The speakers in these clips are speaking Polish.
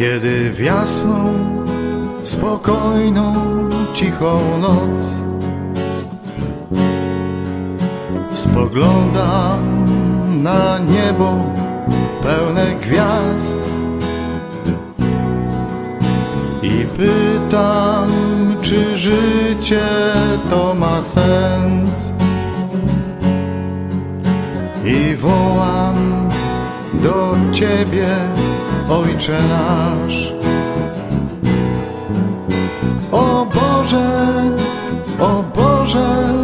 W jasną, spokojną, cichą noc Spoglądam na niebo pełne gwiazd I pytam, czy życie to ma sens? I wołam do Ciebie, Ojcze nasz. O Boże, o Boże,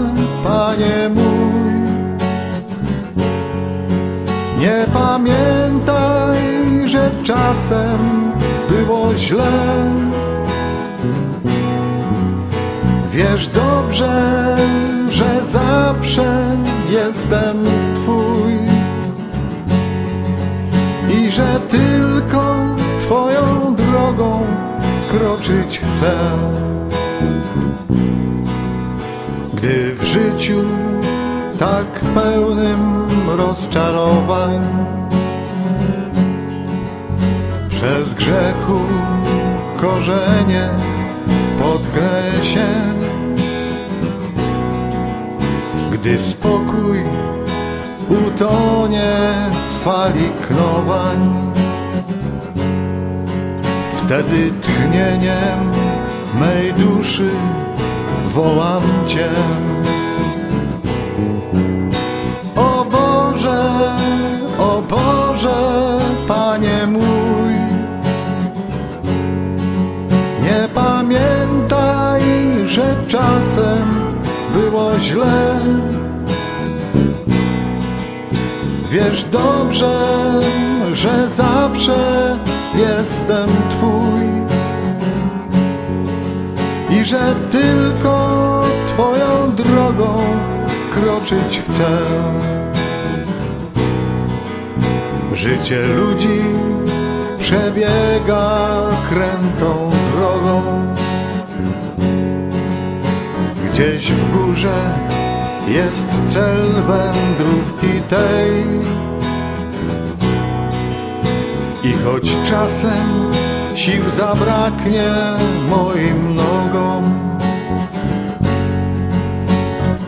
Panie mój. Nie pamiętaj, że czasem było źle. Wiesz dobrze, że zawsze jestem Twój i że tylko drogą kroczyć chcę. Gdy w życiu tak pełnym rozczarowań przez grzechu korzenie potknę się, gdy spokój utonie w fali knowań. Wtedy tchnieniem mej duszy wołam Cię. O Boże, o Boże, Panie mój, nie pamiętaj, że czasem było źle. Wiesz dobrze, że zawsze jestem Twój i że tylko Twoją drogą kroczyć chcę. Życie ludzi przebiega krętą drogą. Gdzieś w górze jest cel wędrówki tej. I choć czasem sił zabraknie moim nogom,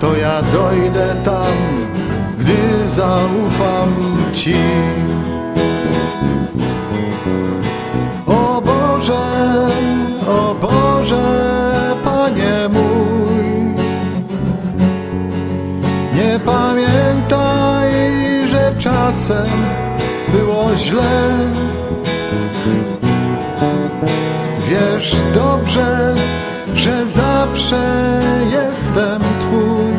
to ja dojdę tam, gdy zaufam Ci. O Boże, o Boże, Panie mój, nie pamiętaj, że czasem było źle. Wiesz dobrze, że zawsze jestem Twój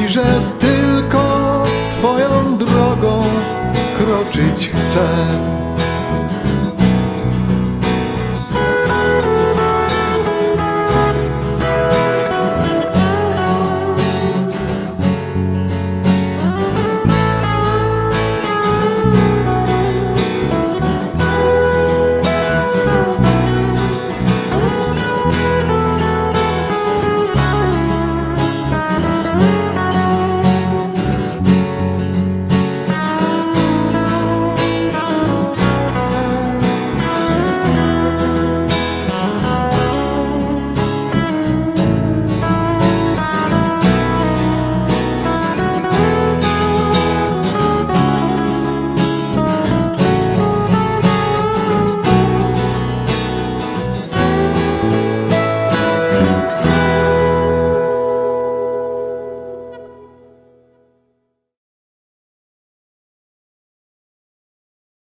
i że tylko Twoją drogą kroczyć chcę.